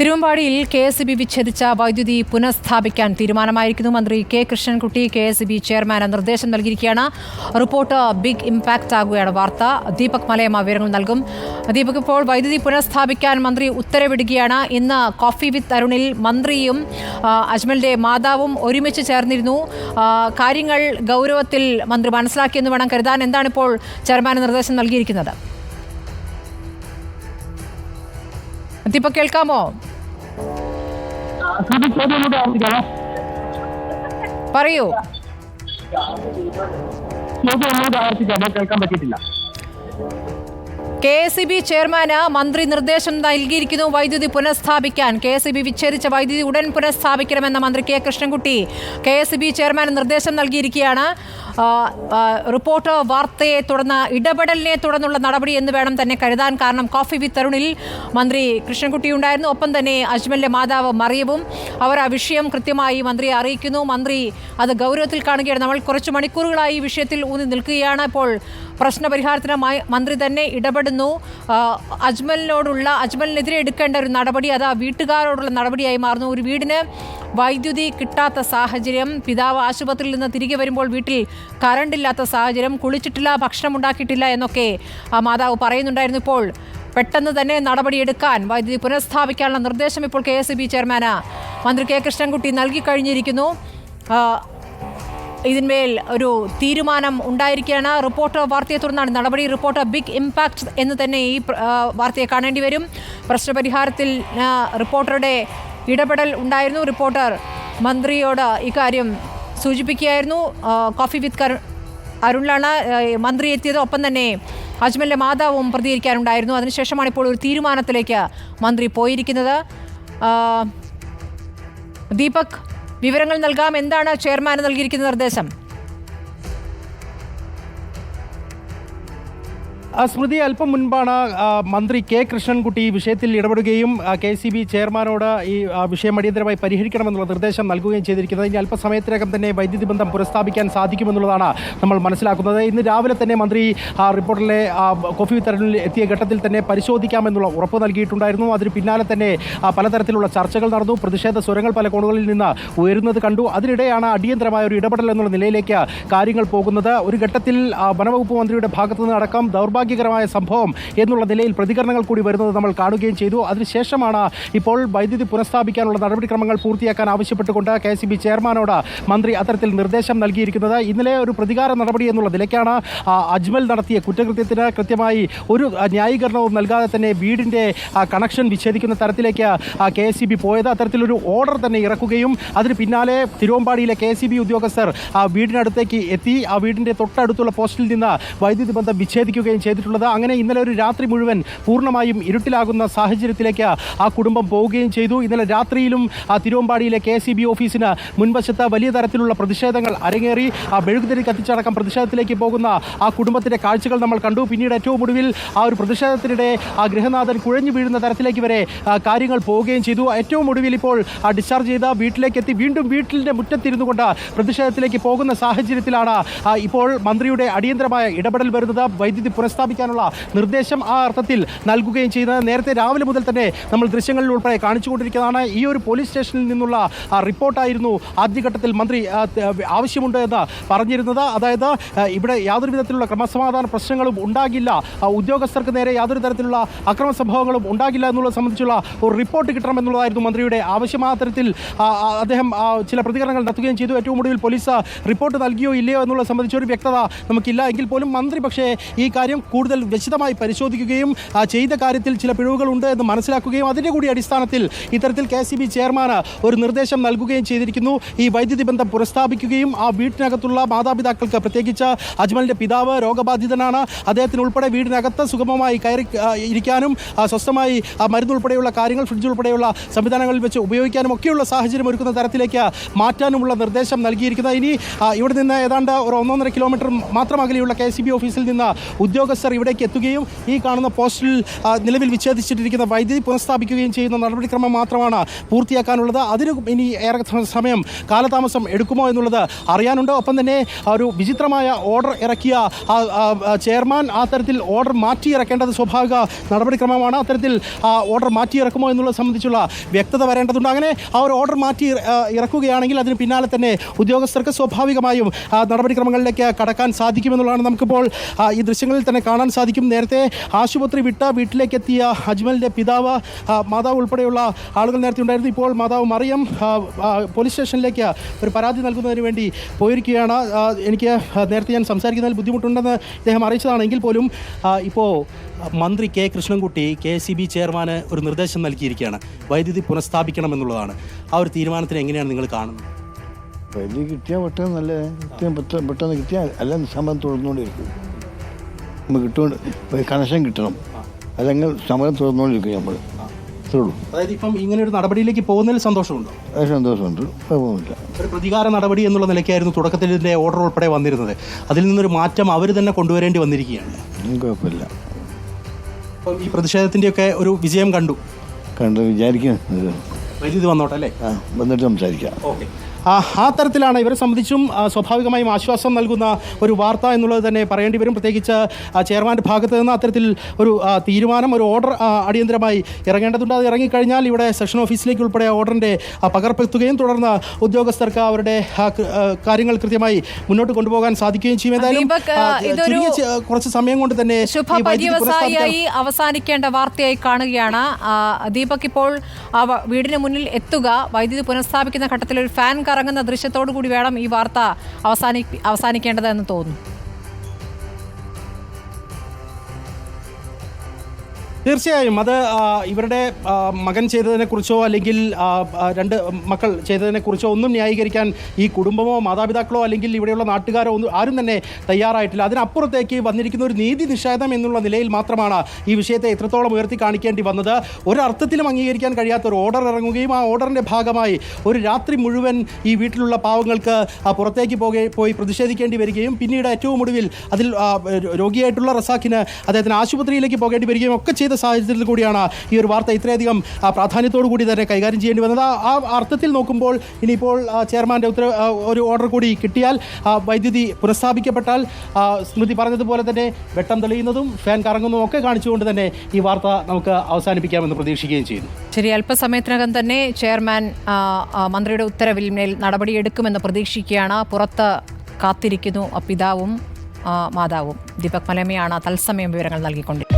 തിരുവമ്പാടിയിൽ K S B വിച്ഛേദിച്ച വൈദ്യുതി പുനഃസ്ഥാപിക്കാൻ തീരുമാനമായിരിക്കുന്നു. മന്ത്രി K Krishnankutty K S B ചെയർമാന് നിർദ്ദേശം നൽകിയിരിക്കുകയാണ്. റിപ്പോർട്ട് ബിഗ് ഇമ്പാക്റ്റ് ആകുകയാണ് വാർത്ത. ദീപക് മലയമ്മ വിവരങ്ങൾ നൽകും. ദീപക് ഇപ്പോൾ വൈദ്യുതി പുനഃസ്ഥാപിക്കാൻ മന്ത്രി ഉത്തരവിടുകയാണ്. ഇന്ന് കോഫി വിത്ത് അരുണിൽ മന്ത്രിയും അജ്മലിന്റെ മാതാവും ഒരുമിച്ച് ചേർന്നിരുന്നു. കാര്യങ്ങൾ ഗൗരവത്തിൽ മന്ത്രി മനസ്സിലാക്കിയെന്ന് വേണം കരുതാൻ. എന്താണ് ഇപ്പോൾ ചെയർമാന് നിർദ്ദേശം നൽകിയിരിക്കുന്നത്? ദീപക് കേൾക്കാമോ? പറയൂ. കേൾക്കാൻ പറ്റിയിട്ടില്ല. കെ എസ് ഇ ബി ചെയർമാന് മന്ത്രി നിർദ്ദേശം നൽകിയിരിക്കുന്നു. വൈദ്യുതി പുനഃസ്ഥാപിക്കാൻ കെ എസ് ഇ ബി വിച്ഛേദിച്ച വൈദ്യുതി ഉടൻ പുനഃസ്ഥാപിക്കണമെന്ന മന്ത്രി K Krishnankutty K S E B ചെയർമാന് നിർദ്ദേശം നൽകിയിരിക്കുകയാണ്. റിപ്പോർട്ട് വാർത്തയെ തുടർന്ന് ഇടപെടലിനെ തുടർന്നുള്ള നടപടി എന്ന് വേണം തന്നെ കരുതാൻ കാരണം കോഫി വിത്ത് തരുണിൽ മന്ത്രി കൃഷ്ണൻകുട്ടി ഉണ്ടായിരുന്നു. ഒപ്പം തന്നെ അജ്മലിന്റെ മാതാവ് മറിയവും അവർ ആ വിഷയം കൃത്യമായി മന്ത്രിയെ അറിയിക്കുന്നു. മന്ത്രി അത് ഗൗരവത്തിൽ കാണുകയാണ്. നമ്മൾ കുറച്ച് മണിക്കൂറുകളായി ഈ വിഷയത്തിൽ ഊന്നി നിൽക്കുകയാണ്. ഇപ്പോൾ പ്രശ്നപരിഹാരത്തിന് മ- മന്ത്രി തന്നെ ഇടപെടുന്നു. അജ്മലിനോടുള്ള അജ്മലിനെതിരെ എടുക്കേണ്ട ഒരു നടപടി അത് ആ വീട്ടുകാരോടുള്ള നടപടിയായി മാറുന്നു. ഒരു വീടിന് വൈദ്യുതി കിട്ടാത്ത സാഹചര്യം പിതാവ് ആശുപത്രിയിൽ നിന്ന് തിരികെ വരുമ്പോൾ വീട്ടിൽ കറണ്ടില്ലാത്ത സാഹചര്യം കുളിച്ചിട്ടില്ല ഭക്ഷണം ഉണ്ടാക്കിയിട്ടില്ല എന്നൊക്കെ ആ മാതാവ് പറയുന്നുണ്ടായിരുന്നു. ഇപ്പോൾ പെട്ടെന്ന് തന്നെ നടപടിയെടുക്കാൻ വൈദ്യുതി പുനഃസ്ഥാപിക്കാനുള്ള നിർദ്ദേശം ഇപ്പോൾ കെ എസ് ബി ചെയർമാന് മന്ത്രി കെ കൃഷ്ണൻകുട്ടി നൽകി കഴിഞ്ഞിരിക്കുന്നു. ആ, ഇതിന്മേൽ ഒരു തീരുമാനം ഉണ്ടായിരിക്കുകയാണ്. റിപ്പോർട്ട് വാർത്തയെ തുടർന്നാണ് നടപടി. റിപ്പോർട്ട് ബിഗ് ഇമ്പാക്റ്റ് എന്ന് തന്നെ ഈ വാർത്തയെ കാണേണ്ടി വരും. പ്രശ്നപരിഹാരത്തിൽ റിപ്പോർട്ടറുടെ ഇടപെടൽ ഉണ്ടായിരുന്നു. റിപ്പോർട്ടർ മന്ത്രിയോട് ഇക്കാര്യം സൂചിപ്പിക്കുകയായിരുന്നു. കോഫി വിത്ത് കരു അരുളാണ്. മന്ത്രി എത്തിയത്. ഒപ്പം തന്നെ അജ്മലിന്റെ മാതാവും പ്രതികരിക്കാനുണ്ടായിരുന്നു. അതിനുശേഷമാണ് ഇപ്പോൾ ഒരു തീരുമാനത്തിലേക്ക് മന്ത്രി പോയിരിക്കുന്നത്. ദീപക് വിവരങ്ങൾ നൽകാം. എന്താണ് ചെയർമാന് നൽകിയിരിക്കുന്ന നിർദ്ദേശം? സ്മൃതി അല്പം മുൻപാണ് മന്ത്രി കെ കൃഷ്ണൻകുട്ടി ഈ വിഷയത്തിൽ ഇടപെടുകയും കെ സി ബി ചെയർമാനോട് ഈ വിഷയം അടിയന്തരമായി പരിഹരിക്കണമെന്നുള്ള നിർദ്ദേശം നൽകുകയും ചെയ്തിരിക്കുന്നത്. ഇനി അല്പസമയത്തിനകം തന്നെ വൈദ്യുതി ബന്ധം പുനഃസ്ഥാപിക്കാൻ സാധിക്കുമെന്നുള്ളതാണ് നമ്മൾ മനസ്സിലാക്കുന്നത്. ഇന്ന് രാവിലെ തന്നെ മന്ത്രി റിപ്പോർട്ടിലെ കോഫി വിതരണത്തിൽ എത്തിയ ഘട്ടത്തിൽ തന്നെ പരിശോധിക്കാമെന്നുള്ള ഉറപ്പ് നൽകിയിട്ടുണ്ടായിരുന്നു. അതിന് പിന്നാലെ തന്നെ പലതരത്തിലുള്ള ചർച്ചകൾ നടന്നു. പ്രതിഷേധ സ്വരങ്ങൾ പല കോണുകളിൽ നിന്ന് ഉയരുന്നത് കണ്ടു. അതിനിടെയാണ് അടിയന്തരമായ ഒരു ഇടപെടൽ എന്നുള്ള നിലയിലേക്ക് കാര്യങ്ങൾ പോകുന്നത്. ഒരു ഘട്ടത്തിൽ വനവകുപ്പ് മന്ത്രിയുടെ ഭാഗത്തുനിന്ന് നിന്ന് അടക്കം ദൗർഭാഗ്യകരമായ സംഭവം എന്നുള്ള നിലയിൽ പ്രതികരണങ്ങൾ കൂടി വരുന്നത് നമ്മൾ കാണുകയും ചെയ്തു. അതിനുശേഷമാണ് ഇപ്പോൾ വൈദ്യുതി പുനഃസ്ഥാപിക്കാനുള്ള നടപടിക്രമങ്ങൾ പൂർത്തിയാക്കാൻ ആവശ്യപ്പെട്ടുകൊണ്ട് കെ സി ബി ചെയർമാനോട് മന്ത്രി അത്തരത്തിൽ നിർദ്ദേശം നൽകിയിരിക്കുന്നത്. ഇന്നലെ ഒരു പ്രതികാര നടപടി എന്നുള്ള നിലയ്ക്കാണ് അജ്മൽ നടത്തിയ കുറ്റകൃത്യത്തിന് കൃത്യമായി ഒരു ന്യായീകരണവും നൽകാതെ തന്നെ വീടിന്റെ കണക്ഷൻ വിച്ഛേദിക്കുന്ന തരത്തിലേക്ക് കെ എസ് സി ബി പോയത്. അത്തരത്തിലൊരു ഓർഡർ തന്നെ ഇറക്കുകയും അതിന് പിന്നാലെ തിരുവമ്പാടിയിലെ കെ എസ് സി ബി ഉദ്യോഗസ്ഥർ വീടിനടുത്തേക്ക് എത്തി. ആ വീടിന്റെ തൊട്ടടുത്തുള്ള പോസ്റ്റിൽ നിന്ന് വൈദ്യുതി ബന്ധം വിച്ഛേദിക്കുകയും ചെയ്തിട്ടുള്ളത്. അങ്ങനെ ഇന്നലെ ഒരു രാത്രി മുഴുവൻ പൂർണമായും ഇരുട്ടിലാകുന്ന സാഹചര്യത്തിലേക്ക് ആ കുടുംബം പോവുകയും ചെയ്തു. ഇന്നലെ രാത്രിയിലും ആ തിരുവമ്പാടിയിലെ കെ സി ബി ഓഫീസിന് മുൻവശത്ത് വലിയ തരത്തിലുള്ള പ്രതിഷേധങ്ങൾ അരങ്ങേറി. ആ മെഴുകുതിരി കത്തിച്ചടക്കം പ്രതിഷേധത്തിലേക്ക് പോകുന്ന ആ കുടുംബത്തിന്റെ കാഴ്ചകൾ നമ്മൾ കണ്ടു. പിന്നീട് ഏറ്റവും ഒടുവിൽ ആ ഒരു പ്രതിഷേധത്തിനിടെ ആ ഗൃഹനാഥൻ കുഴഞ്ഞു വീഴുന്ന തരത്തിലേക്ക് വരെ കാര്യങ്ങൾ പോവുകയും ചെയ്തു. ഏറ്റവും ഒടുവിൽ ഇപ്പോൾ ഡിസ്ചാർജ് ചെയ്ത വീട്ടിലേക്ക് എത്തി. വീണ്ടും വീട്ടിന്റെ മുറ്റത്തിരുന്നു കൊണ്ട് പ്രതിഷേധത്തിലേക്ക് പോകുന്ന സാഹചര്യത്തിലാണ് ഇപ്പോൾ മന്ത്രിയുടെ അടിയന്തരമായ ഇടപെടൽ വരുന്നത്. വൈദ്യുതി പുനഃസ്ഥാപിക്കാനുള്ള നിർദ്ദേശം ആ അർത്ഥത്തിൽ നൽകുകയും ചെയ്യുന്നത് നേരത്തെ രാവിലെ മുതൽ തന്നെ നമ്മൾ ദൃശ്യങ്ങളിൽ ഉൾപ്പെടെ കാണിച്ചുകൊണ്ടിരിക്കുന്നതാണ്. ഈ ഒരു പോലീസ് സ്റ്റേഷനിൽ നിന്നുള്ള റിപ്പോർട്ടായിരുന്നു ആദ്യഘട്ടത്തിൽ മന്ത്രി ആവശ്യമുണ്ട് എന്ന് പറഞ്ഞിരുന്നത്. അതായത് ഇവിടെ യാതൊരു വിധത്തിലുള്ള ക്രമസമാധാന പ്രശ്നങ്ങളും ഉണ്ടാകില്ല. ഉദ്യോഗസ്ഥർക്ക് നേരെ യാതൊരു തരത്തിലുള്ള അക്രമ സംഭവങ്ങളും ഉണ്ടാകില്ല എന്നുള്ളത് സംബന്ധിച്ചുള്ള ഒരു റിപ്പോർട്ട് കിട്ടണമെന്നുള്ളതായിരുന്നു മന്ത്രിയുടെ ആവശ്യമാത്രത്തിൽ അദ്ദേഹം ചില പ്രതികരണങ്ങൾ നടത്തുകയും ചെയ്തു. ഏറ്റവും ഒടുവിൽ പോലീസ് റിപ്പോർട്ട് നൽകിയോ ഇല്ലയോ എന്നുള്ളത് സംബന്ധിച്ച് ഒരു വ്യക്തത നമുക്കില്ല. എങ്കിൽ പോലും മന്ത്രി പക്ഷേ ഈ കാര്യം കൂടുതൽ വിശദമായി പരിശോധിക്കുകയും ചെയ്ത കാര്യത്തിൽ ചില പിഴവുകൾ ഉണ്ട് എന്ന് മനസ്സിലാക്കുകയും അതിന്റെ കൂടി അടിസ്ഥാനത്തിൽ ഇത്തരത്തിൽ കെ സി ബി ചെയർമാന് ഒരു നിർദ്ദേശം നൽകുകയും ചെയ്തിരിക്കുന്നു. ഈ വൈദ്യുതി ബന്ധം പുനഃസ്ഥാപിക്കുകയും ആ വീട്ടിനകത്തുള്ള മാതാപിതാക്കൾക്ക് പ്രത്യേകിച്ച് അജ്മലിന്റെ പിതാവ് രോഗബാധിതനാണ്. അദ്ദേഹത്തിന് ഉൾപ്പെടെ വീടിനകത്ത് സുഗമമായി കയറി ഇരിക്കാനും സ്വസ്ഥമായി മരുന്നുൾപ്പെടെയുള്ള കാര്യങ്ങൾ ഫ്രിഡ്ജ് ഉൾപ്പെടെയുള്ള സംവിധാനങ്ങളിൽ വെച്ച് ഉപയോഗിക്കാനും ഒക്കെയുള്ള സാഹചര്യം ഒരുക്കുന്ന തരത്തിലേക്ക് മാറ്റാനുമുള്ള നിർദ്ദേശം നൽകിയിരിക്കുന്നത് ഇനി ഇവിടെ നിന്ന് ഏതാണ്ട് ഒരു ഒന്നൊന്നര കിലോമീറ്റർ മാത്രം അകലെയുള്ള കെ സി ബി ഓഫീസിൽ നിന്ന് ഉദ്യോഗസ്ഥർ ഇവിടേക്ക് എത്തുകയും ഈ കാണുന്ന പോസ്റ്റിൽ നിലവിൽ വിച്ഛേദിച്ചിട്ടിരിക്കുന്ന വൈദ്യുതി പുനഃസ്ഥാപിക്കുകയും ചെയ്യുന്ന നടപടിക്രമം മാത്രമാണ് പൂർത്തിയാക്കാനുള്ളത്. അതിന് ഇനി ഏറെ സമയം കാലതാമസം എടുക്കുമോ എന്നുള്ളത് അറിയാനുണ്ട്. ഒപ്പം തന്നെ ഒരു വിചിത്രമായ ഓർഡർ ഇറക്കിയ ചെയർമാൻ ആ തരത്തിൽ ഓർഡർ മാറ്റി ഇറക്കേണ്ടത് സ്വാഭാവിക നടപടിക്രമമാണ്. അത്തരത്തിൽ ഓർഡർ മാറ്റി ഇറക്കുമോ എന്നുള്ളത് സംബന്ധിച്ചുള്ള വ്യക്തത വരേണ്ടതുണ്ട്. അങ്ങനെ ആ ഒരു ഓർഡർ മാറ്റി ഇറക്കുകയാണെങ്കിൽ അതിന് പിന്നാലെ തന്നെ ഉദ്യോഗസ്ഥർക്ക് സ്വാഭാവികമായും നടപടിക്രമങ്ങളിലേക്ക് കടക്കാൻ സാധിക്കുമെന്നുള്ളതാണ് നമുക്കിപ്പോൾ ഈ ദൃശ്യങ്ങളിൽ തന്നെ കാണാൻ സാധിക്കും. നേരത്തെ ആശുപത്രി വിട്ട വീട്ടിലേക്ക് എത്തിയ അജ്മലിന്റെ പിതാവ് മാതാവ് ഉൾപ്പെടെയുള്ള ആളുകൾ നേരത്തെ ഉണ്ടായിരുന്നു. ഇപ്പോൾ മാതാവ് മറിയം പോലീസ് സ്റ്റേഷനിലേക്ക് ഒരു പരാതി നൽകുന്നതിന് വേണ്ടി പോയിരിക്കുകയാണ്. എനിക്ക് നേരത്തെ ഞാൻ സംസാരിക്കുന്നതിൽ ബുദ്ധിമുട്ടുണ്ടെന്ന് ഇദ്ദേഹം അറിയിച്ചതാണെങ്കിൽ പോലും ഇപ്പോൾ മന്ത്രി K Krishnankutty K C B ചെയർമാന് ഒരു നിർദ്ദേശം നൽകിയിരിക്കുകയാണ്. വൈദ്യുതി പുനഃസ്ഥാപിക്കണമെന്നുള്ളതാണ് ആ ഒരു തീരുമാനത്തിന് എങ്ങനെയാണ് നിങ്ങൾ കാണുന്നത്? വൈദ്യുതി കിട്ടിയാൽ പെട്ടെന്ന് നല്ല പെട്ടെന്ന് കിട്ടിയാൽ എല്ലാം സംബന്ധം തുടർന്നുകൊണ്ടിരിക്കും. നമുക്ക് കിട്ടുകൊണ്ട് കണക്ഷൻ കിട്ടണം. അല്ലെങ്കിൽ സമരം തുടർന്നുകൊണ്ടിരിക്കും നമ്മൾ. ഉള്ളൂ. അതായത് ഇപ്പം ഇങ്ങനെ ഒരു നടപടിയിലേക്ക് പോകുന്നതിൽ സന്തോഷമുണ്ടോ? സന്തോഷമുണ്ട്. കുഴപ്പമൊന്നുമില്ല. ഒരു പ്രതികാര നടപടി എന്നുള്ള നിലയ്ക്കായിരുന്നു തുടക്കത്തിൽ ഇതിന്റെ ഓർഡർ ഉൾപ്പെടെ വന്നിരുന്നത്. അതിൽ നിന്നൊരു മാറ്റം അവർ തന്നെ കൊണ്ടുവരേണ്ടി വന്നിരിക്കുകയാണ്. കുഴപ്പമില്ല. അപ്പം ഈ പ്രതിഷേധത്തിന്റെയൊക്കെ ഒരു വിജയം കണ്ടു. കണ്ടു വിചാരിക്കുന്നത് വൈദ്യുതി വന്നോട്ടെ അല്ലേ? വന്നിട്ട് സംസാരിക്കാം. ഓക്കെ. ആ തരത്തിലാണ് ഇവരെ സംബന്ധിച്ചും സ്വാഭാവികമായും ആശ്വാസം നൽകുന്ന ഒരു വാർത്ത എന്നുള്ളത് തന്നെ പറയേണ്ടി വരും. പ്രത്യേകിച്ച് ചെയർമാന്റെ ഭാഗത്ത് നിന്ന് അത്തരത്തിൽ ഒരു തീരുമാനം ഒരു ഓർഡർ അടിയന്തരമായി ഇറങ്ങേണ്ടതുണ്ട്. അത് ഇറങ്ങിക്കഴിഞ്ഞാൽ ഇവിടെ സെഷൻ ഓഫീസിലേക്ക് ഉൾപ്പെടെ ആ ഓർഡറിന്റെ പകർപ്പെത്തുകയും തുടർന്ന് ഉദ്യോഗസ്ഥർക്ക് അവരുടെ കാര്യങ്ങൾ കൃത്യമായി മുന്നോട്ട് കൊണ്ടുപോകാൻ സാധിക്കുകയും ചെയ്യും. എന്തായാലും കുറച്ച് സമയം കൊണ്ട് തന്നെ അവസാനിക്കേണ്ട വാർത്തയായി കാണുകയാണ്. ദീപക് ഇപ്പോൾ വീടിന് മുന്നിൽ എത്തുക. വൈദ്യുതി പുനഃസ്ഥാപിക്കുന്ന ഘട്ടത്തിൽ ഒരു ഫാൻ കറങ്ങുന്ന ദൃശ്യത്തോടു കൂടി വേണം ഈ വാർത്ത അവസാനി അവസാനിക്കേണ്ടത് എന്ന് തോന്നുന്നു. തീർച്ചയായും അത് ഇവരുടെ മകൻ ചെയ്തതിനെക്കുറിച്ചോ അല്ലെങ്കിൽ രണ്ട് മക്കൾ ചെയ്തതിനെക്കുറിച്ചോ ഒന്നും ന്യായീകരിക്കാൻ ഈ കുടുംബമോ മാതാപിതാക്കളോ അല്ലെങ്കിൽ ഇവിടെയുള്ള നാട്ടുകാരോ ഒന്നും ആരും തന്നെ തയ്യാറായിട്ടില്ല. അതിനപ്പുറത്തേക്ക് വന്നിരിക്കുന്ന ഒരു നീതി നിഷേധം എന്നുള്ള നിലയിൽ മാത്രമാണ് ഈ വിഷയത്തെ എത്രത്തോളം ഉയർത്തി കാണിക്കേണ്ടി വന്നത്. ഒരർത്ഥത്തിലും അംഗീകരിക്കാൻ കഴിയാത്ത ഒരു ഓർഡർ ഇറങ്ങുകയും ആ ഓർഡറിന്റെ ഭാഗമായി ഒരു രാത്രി മുഴുവൻ ഈ വീട്ടിലുള്ള പാവങ്ങൾക്ക് പുറത്തേക്ക് പോകെ പോയി പ്രതിഷേധിക്കേണ്ടി വരികയും പിന്നീട് ഏറ്റവും ഒടുവിൽ അതിൽ രോഗിയായിട്ടുള്ള റസാഖിന് അദ്ദേഹത്തിന് ആശുപത്രിയിലേക്ക് പോകേണ്ടി വരികയും ഒക്കെ ചെയ്ത സാഹചര്യത്തിൽ കൂടിയാണ് ഈ ഒരു വാർത്ത ഇത്രയധികം പ്രാധാന്യത്തോടു കൂടി തന്നെ കൈകാര്യം ചെയ്യേണ്ടി വന്നത്. ആ- അർത്ഥത്തിൽ നോക്കുമ്പോൾ ഇനിയിപ്പോൾ ചെയർമാന്റെ ഉത്തര ഒരു ഓർഡർ കൂടി കിട്ടിയാൽ വൈദ്യുതി പുനഃസ്ഥാപിക്കപ്പെട്ടാൽ സ്മൃതി പറഞ്ഞതുപോലെ തന്നെ വെട്ടം തെളിയുന്നതും ഫാൻ കറങ്ങുന്നതും ഒക്കെ കാണിച്ചുകൊണ്ട് തന്നെ ഈ വാർത്ത നമുക്ക് അവസാനിപ്പിക്കാമെന്ന് പ്രതീക്ഷിക്കുകയും ചെയ്യുന്നു. ശരി അല്പസമയത്തിനകം തന്നെ ചെയർമാൻ മന്ത്രിയുടെ ഉത്തരവിൽ മേൽ നടപടിയെടുക്കുമെന്ന് പ്രതീക്ഷിക്കുകയാണ്. പുറത്ത് കാത്തിരിക്കുന്നു പിതാവും മാതാവും. ദീപക് മലമയാണ് തത്സമയം വിവരങ്ങൾ നൽകിക്കൊണ്ട്